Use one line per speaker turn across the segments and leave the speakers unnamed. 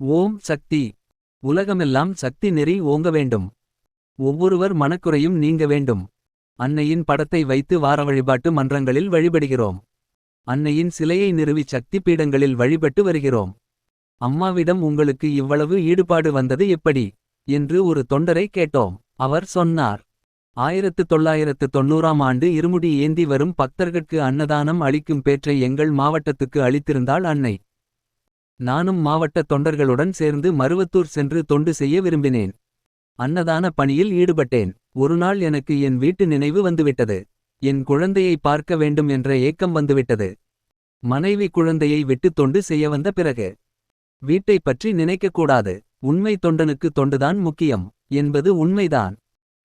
ஓம் சக்தி. உலகமெல்லாம் சக்தி நெறி ஓங்க வேண்டும். ஒவ்வொருவர் மனக்குறையும் நீங்க வேண்டும். அன்னையின் படத்தை வைத்து வார வழிபாட்டு மன்றங்களில் வழிபடுகிறோம். அன்னையின் சிலையை நிறுவி சக்தி பீடங்களில் வழிபட்டு வருகிறோம். அம்மாவிடம் உங்களுக்கு இவ்வளவு ஈடுபாடு வந்தது எப்படி? என்று ஒரு தொண்டரை கேட்டோம். அவர் சொன்னார். ஆயிரத்து தொள்ளாயிரத்து தொண்ணூறாம் ஆண்டு இருமுடி ஏந்தி வரும் பக்தர்கட்கு அன்னதானம் அளிக்கும் பேற்றை எங்கள் மாவட்டத்துக்கு அளித்திருந்தாள் அன்னை. நானும் மாவட்ட தொண்டர்களுடன் சேர்ந்து மருவத்தூர் சென்று தொண்டு செய்ய விரும்பினேன். அன்னதான பணியில் ஈடுபட்டேன். ஒருநாள் எனக்கு என் வீட்டு நினைவு வந்துவிட்டது. என் குழந்தையை பார்க்க வேண்டும் என்ற ஏக்கம் வந்துவிட்டது. மனைவி குழந்தையை விட்டு தொண்டு செய்ய வந்த பிறகு வீட்டை பற்றி நினைக்கக்கூடாது உண்மை தொண்டனுக்கு தொண்டுதான் முக்கியம் என்பது உண்மைதான்.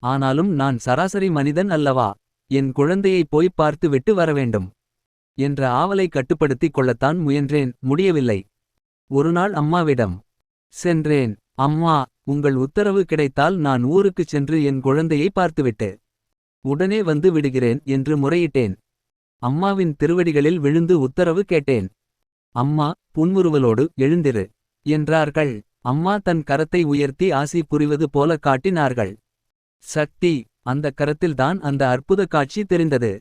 ஆனாலும் நான் சராசரி மனிதன் அல்லவா? என் குழந்தையை போய் பார்த்து விட்டு வரவேண்டும் என்ற ஆவலை கட்டுப்படுத்திக் கொள்ளத்தான் முயன்றேன். முடியவில்லை. ஒருநாள் அம்மாவிடம் சென்றேன். அம்மா உங்கள் உத்தரவு கிடைத்தால் நான் ஊருக்குச் சென்று என் குழந்தையை பார்த்துவிட்டு உடனே வந்து விடுகிறேன் என்று முறையிட்டேன். அம்மாவின் திருவடிகளில் விழுந்து உத்தரவு கேட்டேன். அம்மா புன்முறுவலோடு எழுந்திரு என்றார்கள். அம்மா தன் கரத்தை உயர்த்தி ஆசி புரிவது போல காட்டினார்கள். சக்தி அந்த கரத்தில்தான் அந்த அற்புத காட்சி தெரிந்தது.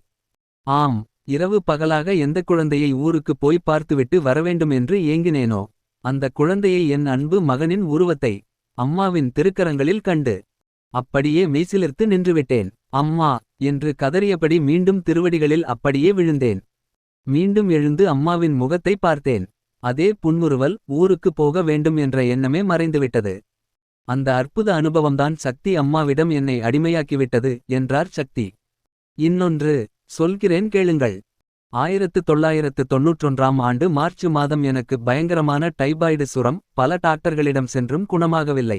ஆம் இரவு பகலாக எந்த குழந்தையை ஊருக்கு போய் பார்த்துவிட்டு வரவேண்டும் என்று ஏங்கினேனோ? அந்த குழந்தையை என் அன்பு மகனின் உருவத்தை அம்மாவின் திருக்கரங்களில் கண்டு அப்படியே மெய்சிலிர்த்து நின்றுவிட்டேன். அம்மா என்று கதறியபடி மீண்டும் திருவடிகளில் அப்படியே விழுந்தேன். மீண்டும் எழுந்து அம்மாவின் முகத்தை பார்த்தேன். அதே புன்முறுவல் ஊருக்கு போக வேண்டும் என்ற எண்ணமே மறைந்துவிட்டது. அந்த அற்புத அனுபவம்தான் சக்தி அம்மாவிடம் என்னை அடிமையாக்கிவிட்டது என்றார் சக்தி. இன்னொன்று சொல்கிறேன் கேளுங்கள். ஆயிரத்து தொள்ளாயிரத்து தொன்னூற்றொன்றாம் ஆண்டு மார்ச் மாதம் எனக்கு பயங்கரமான டைபாய்டு சுரம் பல டாக்டர்களிடம் சென்றும் குணமாகவில்லை.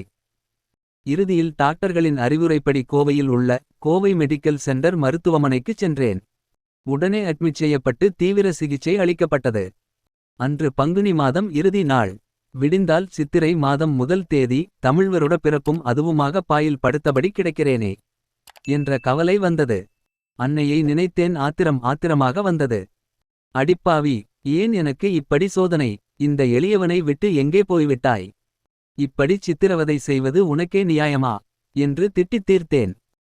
இறுதியில் டாக்டர்களின் அறிவுரைப்படி கோவையில் உள்ள கோவை மெடிக்கல் சென்டர் மருத்துவமனைக்குச் சென்றேன். உடனே அட்மிட் செய்யப்பட்டு தீவிர சிகிச்சை அளிக்கப்பட்டது. அன்று பங்குனி மாதம் இறுதி நாள். விடிந்தால் சித்திரை மாதம் முதல் தேதி தமிழ்வருட பிறப்பும் அதுவுமாக பாயில் படுத்தபடி கிடக்கிறேனே என்ற கவலை வந்தது. அன்னையை நினைத்தேன் ஆத்திரம் ஆத்திரமாக வந்தது. அடிப்பாவி ஏன் எனக்கு இப்படி சோதனை? இந்த எளியவனை விட்டு எங்கே போய்விட்டாய்? இப்படி சித்திரவதை செய்வது உனக்கே நியாயமா? என்று திட்டித் தீர்த்தேன்.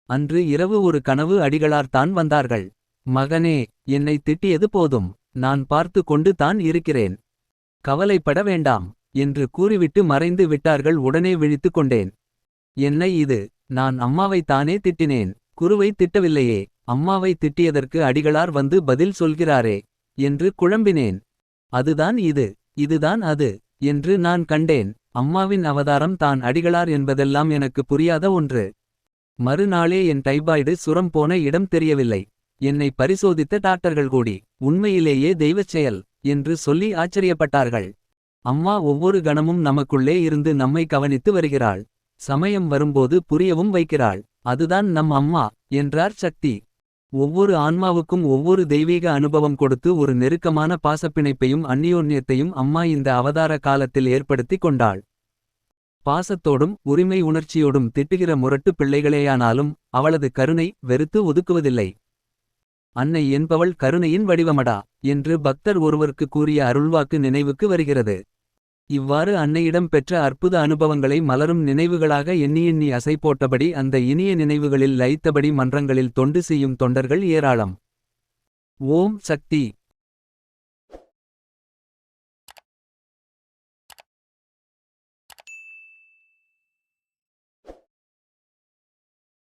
அன்று இரவு ஒரு கனவு அடிகளார்தான் வந்தார்கள். மகனே என்னை திட்டியது போதும். நான் பார்த்து கொண்டு தான் இருக்கிறேன். கவலைப்பட வேண்டாம் என்று கூறிவிட்டு மறைந்து விட்டார்கள் உடனே விழித்துக் கொண்டேன். என்னை இது நான் அம்மாவைத்தானே திட்டினேன். குருவை திட்டவில்லையே. அம்மாவை திட்டியதற்கு அடிகளார் வந்து பதில் சொல்கிறாரே என்று குழம்பினேன். அதுதான் இது இதுதான் அது என்று நான் கண்டேன். அம்மாவின் அவதாரம் தான் அடிகளார் என்பதெல்லாம் எனக்கு புரியாத ஒன்று. மறுநாளே என் டைபாய்டு சுரம் போன இடம் தெரியவில்லை. என்னை பரிசோதித்த டாக்டர்கள் கூடி உண்மையிலேயே தெய்வச் செயல் என்று சொல்லி ஆச்சரியப்பட்டார்கள். அம்மா ஒவ்வொரு கணமும் நமக்குள்ளே இருந்து நம்மை கவனித்து வருகிறாள். சமயம் வரும்போது புரியவும் வைக்கிறாள். அதுதான் நம் அம்மா என்றார் சக்தி. ஒவ்வொரு ஆன்மாவுக்கும் ஒவ்வொரு தெய்வீக அனுபவம் கொடுத்து ஒரு நெருக்கமான பாசப்பிணைப்பையும் அந்நியோன்யத்தையும் அம்மா இந்த அவதார காலத்தில் ஏற்படுத்தி கொண்டாள். பாசத்தோடும் உரிமை உணர்ச்சியோடும் திட்டுகிற முரட்டு பிள்ளைகளேயானாலும் அவளது கருணை வெறுத்து ஒதுக்குவதில்லை. அன்னை என்பவள் கருணையின் வடிவமடா என்று பக்தர் ஒருவருக்கு கூறிய அருள்வாக்கு நினைவுக்கு வருகிறது. இவ்வாறு அன்னையிடம் பெற்ற அற்புத அனுபவங்களை மலரும் நினைவுகளாக எண்ணி எண்ணி அசை போட்டபடி அந்த இனிய நினைவுகளில் லயித்தபடி மன்றங்களில் தொண்டு செய்யும் தொண்டர்கள் ஏராளம். ஓம் சக்தி.